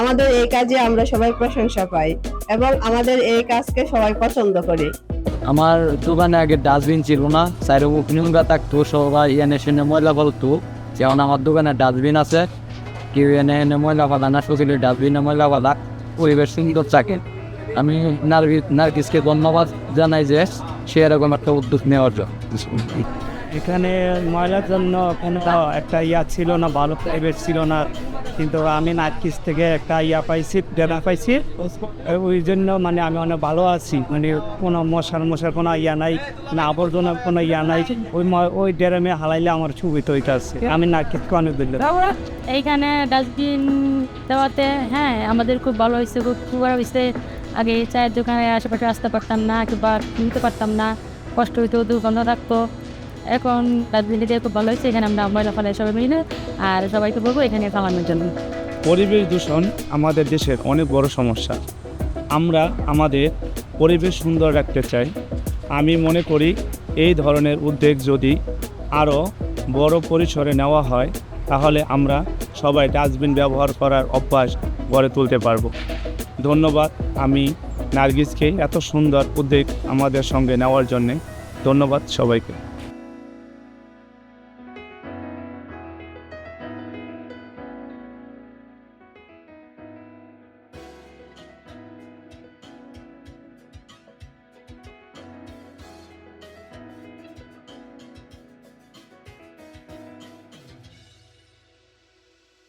আমাদের এই কাজে আমরা সবাই প্রশংসা পাই এবং আমাদের এই কাজকে সবাই পছন্দ করে। আমার দোকানে আগে ডাস্টবিন ছিল না সাইডে নোংরা থাকতো সবাই এনে সেনে ময়লা ফেলতো। যেমন আমার দোকানে ডাস্টবিন আছে কেউ এনে এনে ময়লা ফেলা না সকলে ডাস্টবিনে ময়লা ফেলা পরিবেশ সুন্দর থাকে। আমি নার্গিস নার্গিসকে ধন্যবাদ জানাই যে সে এরকম একটা উদ্যোগ নেওয়ার জন্য। এখানে ময়লার জন্য কোনো একটা ইয়া ছিল না ভালো প্রাইভেট ছিল না। কিন্তু আমি নাটকিস থেকে একটা ইয়া পাইছি ডেরা পাইছি। ওই জন্য মানে আমি অনেক ভালো আছি। মানে কোনো মশার মশার কোনো ইয়া নাই না আবর্জনার কোনো ইয়া নাই। ওই ওই ডেরামে হালাইলে আমার সুবিধা হইতে আছে। আমি নাটকিসকে অনেক দিলাম এইখানে ডাস্টবিন দেওয়াতে হ্যাঁ আমাদের খুব ভালো হয়েছে খুব খুব ভালো হয়েছে। আগে চায়ের দোকানে আশেপাশে আসতে পারতাম না, কিংবা কিনতে পারতাম না। কষ্ট হইতো, দোকানও রাখতো এখন দিয়ে খুব ভালো হয়েছে। এখানে আমরা ময়লা ফেলাই সবাই মিলে, আর সবাইকে বলব এখানে খাওয়ানোর জন্য। পরিবেশ দূষণ আমাদের দেশের অনেক বড় সমস্যা। আমরা আমাদের পরিবেশ সুন্দর রাখতে চাই। আমি মনে করি এই ধরনের উদ্যোগ যদি আরও বড় পরিসরে নেওয়া হয়, তাহলে আমরা সবাই ডাস্টবিন ব্যবহার করার অভ্যাস গড়ে তুলতে পারব। ধন্যবাদ, আমি নার্গিসকে এত সুন্দর উদ্যোগ আমাদের সঙ্গে নেওয়ার জন্যে। ধন্যবাদ সবাইকে।